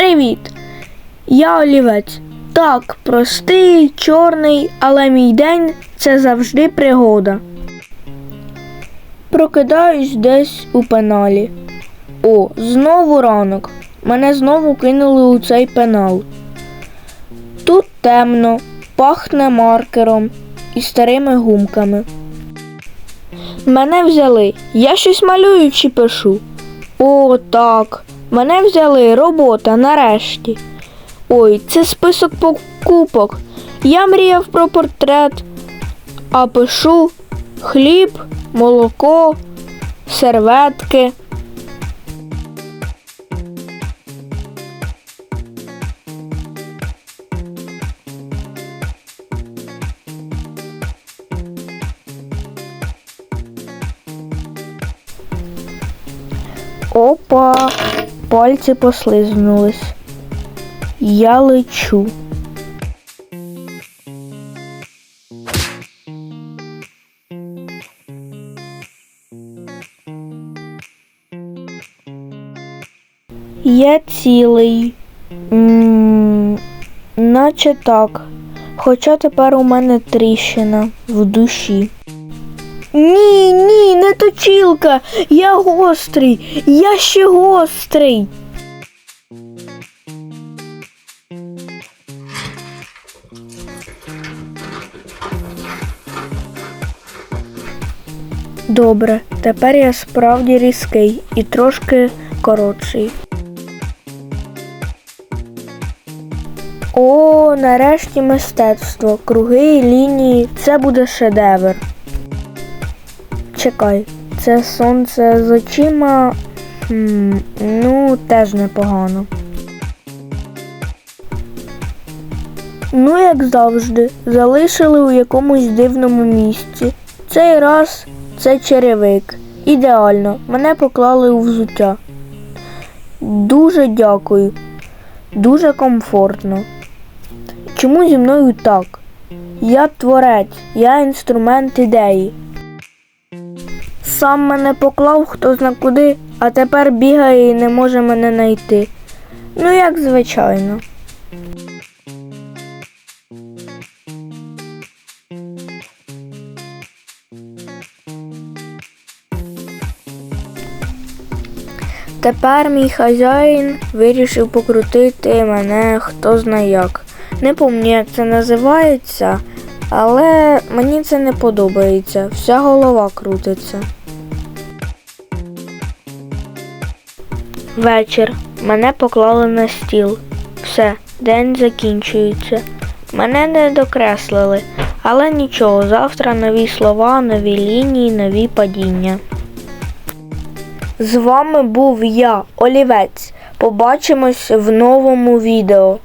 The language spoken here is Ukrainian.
Привіт! Я олівець. Так, простий, чорний, але мій день це завжди пригода. Прокидаюсь десь у пеналі. О, знову ранок. Мене знову кинули у цей пенал. Тут темно, пахне маркером і старими гумками. Мене взяли. Я щось малюю чи пишу. О, так. Мене взяли робота нарешті. Ой, це список покупок. Я мріяв про портрет, а пишу хліб, молоко, серветки. Опа, пальці послизнулись. Я лечу. Я цілий. м наче так. Хоча тепер у мене тріщина в душі. Ні, ні, не точілка. Я гострий. Я ще гострий. Добре, тепер я справді різкий і трошки коротший. О, нарешті мистецтво. Круги і лінії. Це буде шедевр. Чекай, це сонце з очима. Хм, ну, теж непогано. Ну, як завжди, залишили у якомусь дивному місці. Цей раз це черевик. Ідеально, мене поклали у взуття. Дуже дякую. Дуже комфортно. Чому зі мною так? Я творець, я інструмент ідеї. Сам мене поклав хто зна куди, а тепер бігає і не може мене знайти. Ну, як звичайно. Тепер мій хазяїн вирішив покрутити мене хто зна як. Не пам'ятаю, як це називається, але мені це не подобається. Вся голова крутиться. Вечір. Мене поклали на стіл. Все, день закінчується. Мене не докреслили, але нічого, завтра нові слова, нові лінії, нові падіння. З вами був я, Олівець. Побачимось в новому відео.